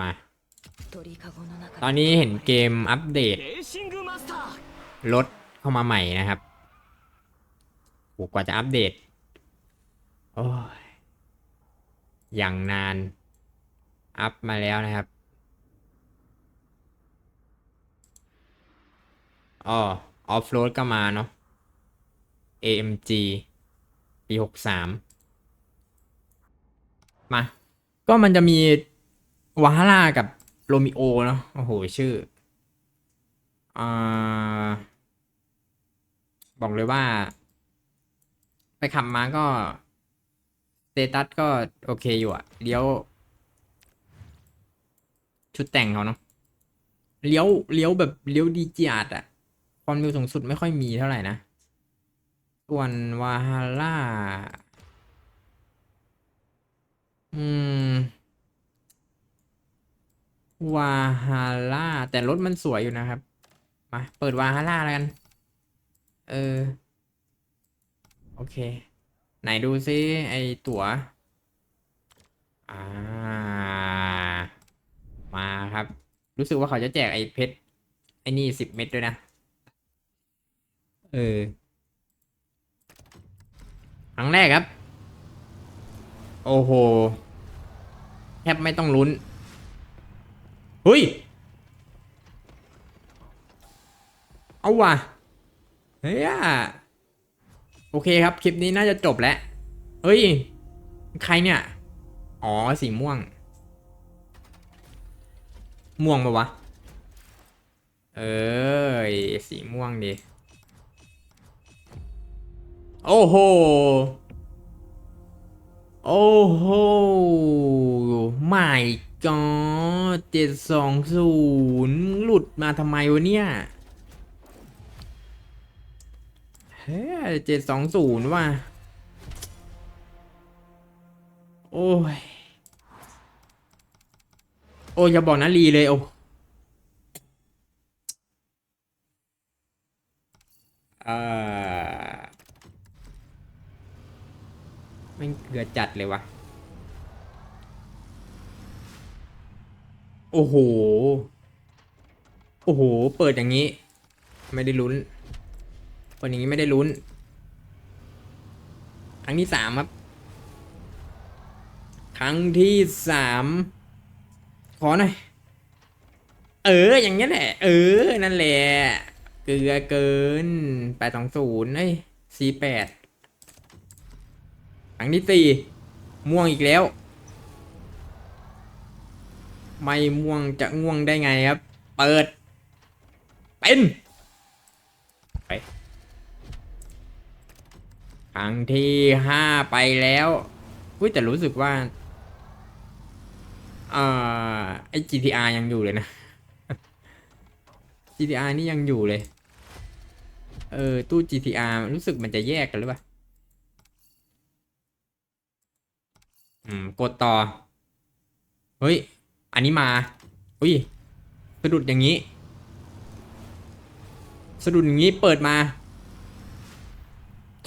มา ตอนนี้เห็นเกมอัปเดตรถเข้ามาใหม่นะครับกว่าจะอัปเดต โอ้ย อย่างนาน อัพมาแล้วนะครับอ๋อออฟโรดก็มาเนาะ AMG ปี 63 มา ก็มันจะมี วาฮาร่ากับโรมิโอเนาะโอ้โห ชื่ออ่าบอกเลยว่า ไปขับมาก็สเตตัสก็โอเคอยู่อะเลี้ยว ชุดแต่งเขาเนาะเลี้ยวเลี้ยวแบบเลี้ยวดีจัดอะความเร็วสูงสุดไม่ค่อยมีเท่าไหร่นะ ส่วนวาฮาร่า อืม วาฮาร่าแต่รถมันสวยอยู่นะครับ มา เปิดวาฮาร่าแล้วกัน เออ โอเค ไหนดูซิไอตั๋ว อ่า มาครับ รู้สึกว่าเขาจะแจกไอเพชรไอนี่สิบเม็ดด้วยนะ เออ ครั้งแรกครับ โอ้โห แทบไม่ต้องลุ้น เฮ้ย เอาว่ะ เฮ้ย โอเคครับ คลิปนี้น่าจะจบแล้ว เฮ้ย ใครเนี่ย อ๋อ สีม่วง ม่วงปะวะ เออสีม่วงดิ โอ้โห โอ้โหไม่ก็เจ็ดสองศูนย์หลุดมาทำไมวะเนี่ยเฮ้ยเจ็ดสองศูนย์ว่ะ โอ้ย โอ้ยอย่าบอกนะรีเลยโอ้อม่งเกือจัดเลยวะ โอ้โห โอ้โห เปิดอย่างนี้ ไม่ได้ลุ้นเปิดอย่างนี้ไม่ได้ลุ้น ครั้งที่สามครับ ครั้งที่สาม ขอหน่อย เออ อย่างนี้แหละ เออ นั่นแหละ เกลือเกินแปดสองศูนย์เอ้ยสี่แปดครั้งที่สี่ม่วงอีกแล้ว ไม่ม่วงจะง่วงได้ไงครับ เปิด เป็นไปครั้งที่ห้าไปแล้วอุ้ยแต่รู้สึกว่าเอ่อไอ GTR ยังอยู่เลยนะ GTR นี่ยังอยู่เลย เออ ตู้ GTR รู้สึกมันจะแยกกันหรือเปล่า อืม กดต่อ เฮ้ย อันนี้มา อุ้ยสะดุดอย่างนี้ สะดุดอย่างนี้เปิดมา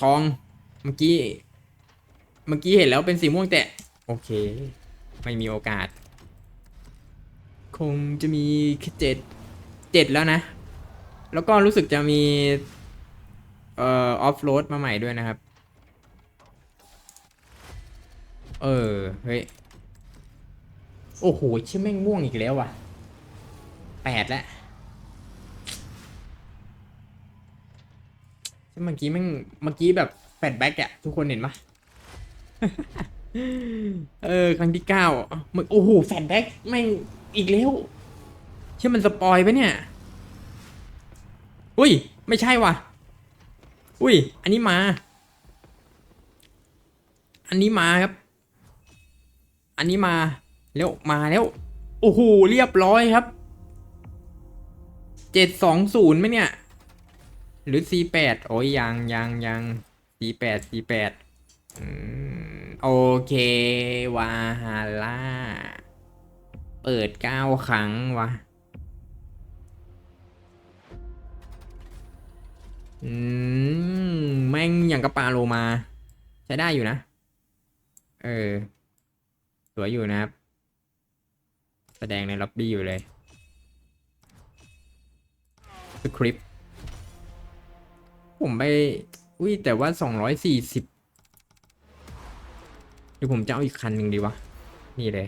ทอง เมื่อกี้ เมื่อกี้เห็นแล้วเป็นสีม่วงแต่ โอเค ไม่มีโอกาส คงจะมีแค่เจ็ดเจ็ดแล้วนะ แล้วก็รู้สึกจะมี เอ่อ ออฟโรดมาใหม่ด้วยนะครับ เออ เฮ้ย โอ้โหชื่อแม่งม่วงอีกแล้วว่ะแปดแล้วเมื่อกี้แม่งเมื่อกี้แบบแฟลชแบ็กอะทุกคนเห็นปะเออ ครั้งที่เก้ามึงโอ้โหแฟลชแบ็กแม่งอีกแล้วเชื่อมันสปอยปะเนี่ย อุ้ย ไม่ใช่ว่ะ อุ้ย อันนี้มา อันนี้มาครับ อันนี้มา เร็วมาแล้ว โอ้โห เรียบร้อยครับ เจ็ดสองศูนย์ไหมเนี่ย หรือ C8 โอ้ยยังยังยัง C8 C8 อืมโอเควาฮาร่า เปิดเก้าครั้งวะอืม แม่งอย่างกระปาโลมา ใช้ได้อยู่นะ เออ สวยอยู่นะครับ ดงในล็อบบี้อยู่เลยสคริปต์ผมไป อุ้ย แต่ว่าสองร้อยสี่สิบเดี๋ยวผมจะเอาอีกคันหนึ่งดีวะ นี่เลย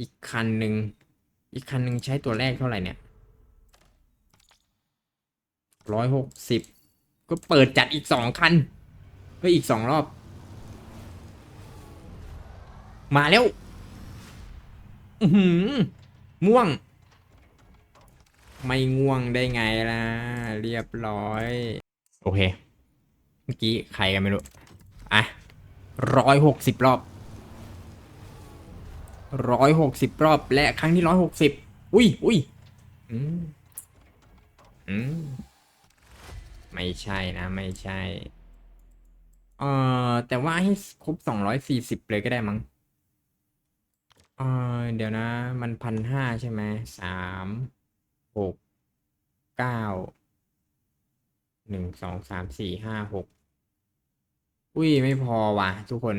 อีกคันหนึ่ง อีกคันหนึ่งใช้ตัวแรกเท่าไหร่เนี่ยร้อยหกสิบก็เปิดจัดอีกสองคันก็อีกสองรอบ มาแล้ว หือม่วง ไม่ง่วงได้ไงล่ะ เรียบร้อย โอเค เมื่อกี้ใครกันไม่รู้ อะร้อยหกสิบรอบร้อยหกสิบรอบ และครั้งที่ร้อยหกสิบอุ้ยอุ้ยอืมอืมไม่ใช่นะ ไม่ใช่ เอ่อ แต่ว่าให้ครบสองร้อยสี่สิบเลยก็ได้มั้ง เออเดี๋ยวนะ มันพันห้าใช่ไหมสามหกเก้าหนึ่งสองสามสี่ห้าหกอุ้ยไม่พอว่ะ ทุกคน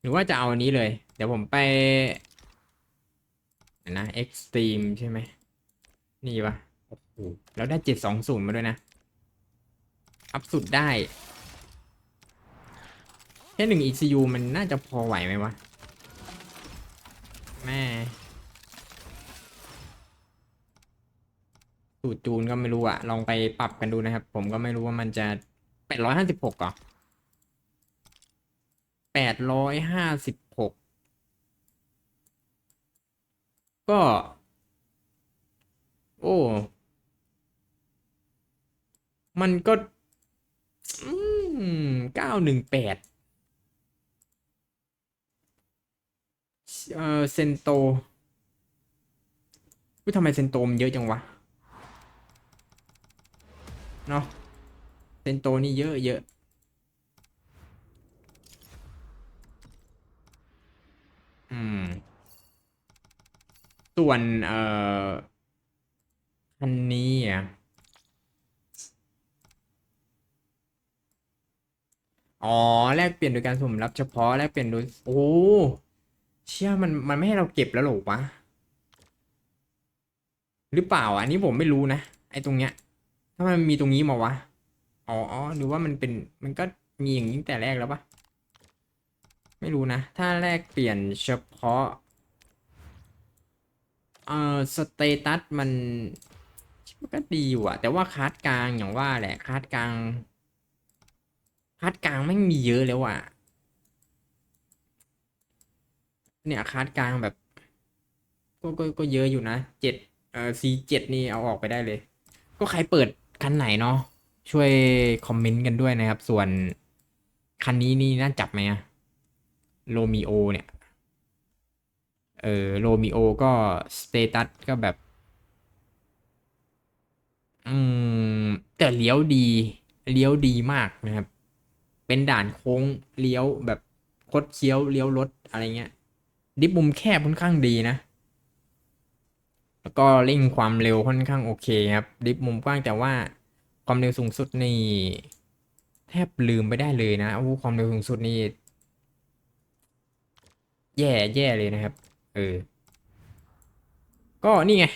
หรือว่าจะเอาอันนี้เลย เดี๋ยวผมไปเดี๋ยวนะ extreme ใช่ไหม นี่ปะโอ้โหแล้วได้เจ็ดสองศูนย์มาด้วยนะ อัพสุดได้ แค่หนึ่ง ECU มันน่าจะพอไหวไหมวะ แม่สูตรจูนก็ไม่รู้อะลองไปปรับกันดูนะครับ ผมก็ไม่รู้ว่ามันจะแปดร้อยห้าสิบหกอะแปดร้อยห้าสิบหกก็ โอ้ มันก็เก้าหนึ่งแปด เออเซนโตวิทำไมเซนโตมันเยอะจังวะ เนาะเซนโตนี่เยอะเยอะอืม ส่วน เอ่อคันนี้อะอ๋อ แลกเปลี่ยนโดยการสุ่มรับเฉพาะ แลกเปลี่ยนโดย โอ้ เชื่อมันมันไม่ให้เราเก็บแล้วหรอวะหรือเปล่าอันนี้ผมไม่รู้นะไอ้ตรงเนี้ย ถ้ามันมีตรงนี้มาวะอ๋อหรือว่ามันเป็นมันก็มีอย่างนี้แต่แรกแล้วปะไม่รู้นะ ถ้าแลกเปลี่ยนเฉพาะเอ่อสเตตัสมันมันก็ดีอยู่อะแต่ว่าคาร์ดกลางอย่างว่าแหละคาร์ดกลางคาร์ดกลางไม่มีเยอะแล้วอะ เนี่ยคาร์ดกลางแบบก็ก็ก็เยอะอยู่นะเจ็ดเอ่อ C เจ็ดนี่เอาออกไปได้เลย ก็ใครเปิดคันไหนเนาะช่วยคอมเมนต์กันด้วยนะครับ ส่วนคันนี้นี่น่าจับไหมอะโรมิโอเนี่ย เออโรมิโอก็สเตตัสก็แบบ อืม แต่เลี้ยวดี เลี้ยวดีมากนะครับ เป็นด่านโค้งเลี้ยวแบบคดเคี้ยวเลี้ยวรถอะไรเงี้ย ดิฟมุมแคบค่อนข้างดีนะ แล้วก็เร่งความเร็วค่อนข้างโอเคครับ ดิฟมุมกว้างแต่ว่าความเร็วสูงสุดนี่แทบลืมไปได้เลยนะโอ้โหความเร็วสูงสุดนี่แย่แย่เลยนะครับ เออ ก็นี่ไง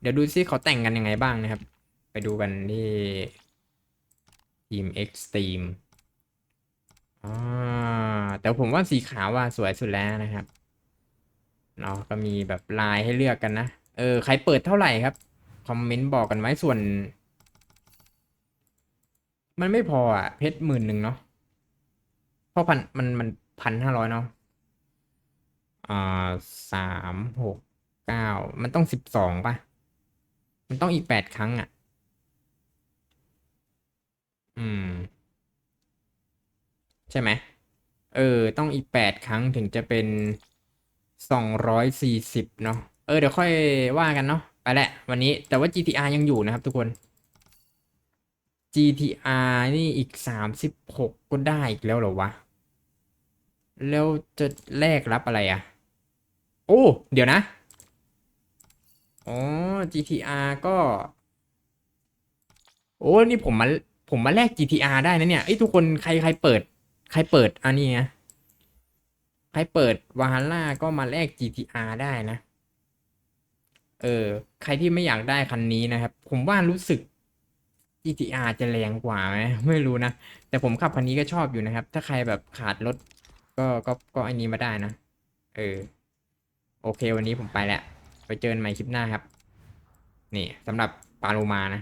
เดี๋ยวดูซิเขาแต่งกันยังไงบ้างนะครับ ไปดูกันที่ทีม Extreme อ่าแต่ผมว่าสีขาวว่าสวยสุดแล้วนะครับ เนาะก็มีแบบลายให้เลือกกันนะ เออ ใครเปิดเท่าไหร่ครับ คอมเมนต์บอกกันไว้ส่วน มันไม่พออะ เพชรหมื่นหนึ่งเนาะเพราะพันมันมันพันห้าร้อยเนาะอ่าสามหกเก้ามันต้องสิบสองป่ะ มันต้องอีกแปดครั้งอะ อืม ใช่ไหม เออ ต้องอีกแปดครั้งถึงจะเป็น สองร้อยสี่สิบเนาะเออเดี๋ยวค่อยว่ากันเนาะไปแหละ วันนี้แต่ว่า GTR ยังอยู่นะครับทุกคน GTR นี่อีกสามสิบหกก็ได้อีกแล้วเหรอวะ แล้วจะแลกรับอะไรอะ โอ้ เดี๋ยวนะ อ๋อ GTR ก็ โอ้ นี่ผมมา ผมมาแลก GTR ได้นะเนี่ยไอ้ทุกคนใครใครเปิด ใครเปิดอันนี้ไง ใครเปิดวาฮาร่าก็มาแลก GTR ได้นะ เออ ใครที่ไม่อยากได้คันนี้นะครับ ผมว่ารู้สึก GTR จะแรงกว่าไหมไม่รู้นะ แต่ผมขับคันนี้ก็ชอบอยู่นะครับ ถ้าใครแบบขาดรถก็ก็ก็อันนี้มาได้นะ เออ โอเควันนี้ผมไปแล้ว ไปเจอกันใหม่คลิปหน้าครับ นี่สำหรับปาโลมานะ